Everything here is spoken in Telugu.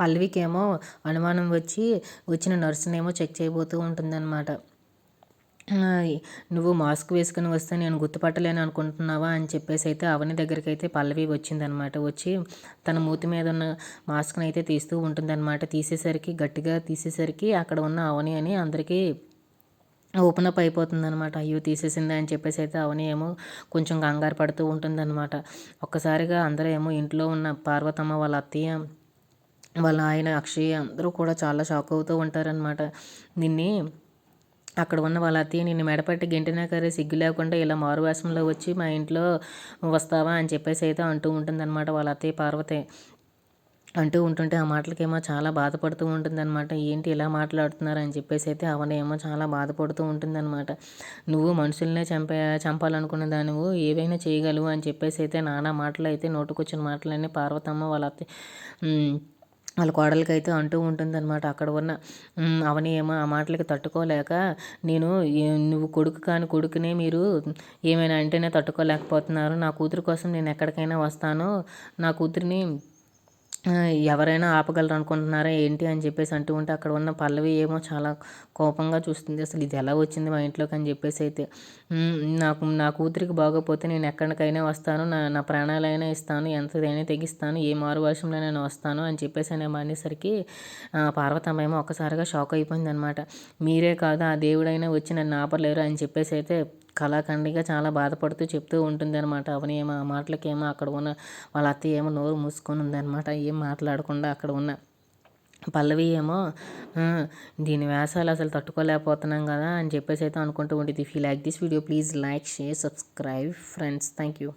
పల్లవికి ఏమో అనుమానం వచ్చి వచ్చిన నర్సునేమో చెక్ చేయబోతూ ఉంటుందన్నమాట. నువ్వు మాస్క్ వేసుకుని వస్తే నేను గుర్తుపట్టలేను అనుకుంటున్నావా? అని చెప్పేసి అయితే అవని దగ్గరికి అయితే పల్లవి వచ్చిందనమాట వచ్చి తన మూతి మీద ఉన్న మాస్క్ని అయితే తీస్తూ ఉంటుందన్నమాట. తీసేసరికి గట్టిగా తీసేసరికి అక్కడ ఉన్న అవని అని అందరికీ ఓపెన్ అప్ అయిపోతుందనమాట అయ్యో తీసేసింది? అని చెప్పేసి అయితే అవని ఏమో కొంచెం కంగారు పడుతూ ఉంటుందన్నమాట. ఒక్కసారిగా అందరూ ఏమో ఇంట్లో ఉన్న పార్వతమ్మ వాళ్ళ అత్తయ్య వాళ్ళ ఆయన అక్షయ్ అందరూ కూడా చాలా షాక్ అవుతూ ఉంటారనమాట నిన్ని అక్కడ ఉన్న వాళ్ళ అత్తయ్య నిన్ను మెడపట్టి గెంటినా కరే సిగ్గు లేకుండా ఇలా మారువేషంలో వచ్చి మా ఇంట్లో వస్తావా అని చెప్పేసి అయితే అంటూ ఉంటుందన్నమాట వాళ్ళ అత్తయ్య పార్వతి. అంటూ ఉంటుంటే ఆ మాటలకేమో చాలా బాధపడుతూ ఉంటుందన్నమాట. ఏంటి ఇలా మాట్లాడుతున్నారు అని చెప్పేసి అయితే అవనేమో చాలా బాధపడుతూ ఉంటుందన్నమాట. నువ్వు మనుషులనే చంపే చంపాలనుకున్న దానివు ఏవైనా చేయగలవు అని చెప్పేసి అయితే నానా మాటలు అయితే నోటుకొచ్చిన మాటలన్నీ పార్వతమ్మ వాళ్ళ వాళ్ళ కోడలికైతే అయితే అంటూ ఉంటుందన్నమాట. అక్కడ ఉన్న అవని ఏమో ఆ మాటలకి తట్టుకోలేక నేను నువ్వు కొడుకు కాని కొడుకునే మీరు ఏమైనా అంటేనే తట్టుకోలేకపోతున్నారు. నా కూతురు కోసం నేను ఎక్కడికైనా వస్తాను. నా కూతురిని ఎవరైనా ఆపగలరు అనుకుంటున్నారా ఏంటి అని చెప్పేసి అంటూ ఉంటే అక్కడ ఉన్న పల్లవి ఏమో చాలా కోపంగా చూస్తుంది. అసలు ఇది ఎలా వచ్చింది మా ఇంట్లోకి అని చెప్పేసి అయితే నాకు నా కూతురికి బాగోపోతే నేను ఎక్కడికైనా వస్తాను. నా నా ప్రాణాలైనా ఇస్తాను. ఎంతదైనా తెగిస్తాను. ఏ మారు వర్షంలో నేను వస్తాను అని చెప్పేసి నేను అనేసరికి పార్వతమ్మ ఏమో ఒక్కసారిగా షాక్ అయిపోయింది అనమాట మీరే కాదు? ఆ దేవుడైనా వచ్చి నన్ను ఆపలేరు అని చెప్పేసి అయితే కళాఖండిగా చాలా బాధపడుతూ చెప్తూ ఉంటుంది అనమాట అవని ఏమో ఆ మాటలకేమో అక్కడ ఉన్న వాళ్ళ అత్త ఏమో నోరు మూసుకొని ఉందన్నమాట. ఏం మాట్లాడకుండా అక్కడ ఉన్న పల్లవి ఏమో దీని వ్యాసాలు అసలు తట్టుకోలేకపోతున్నాం కదా అని చెప్పేసి అయితే అనుకుంటూ ఉండేది if you like this video please like share subscribe friends thank you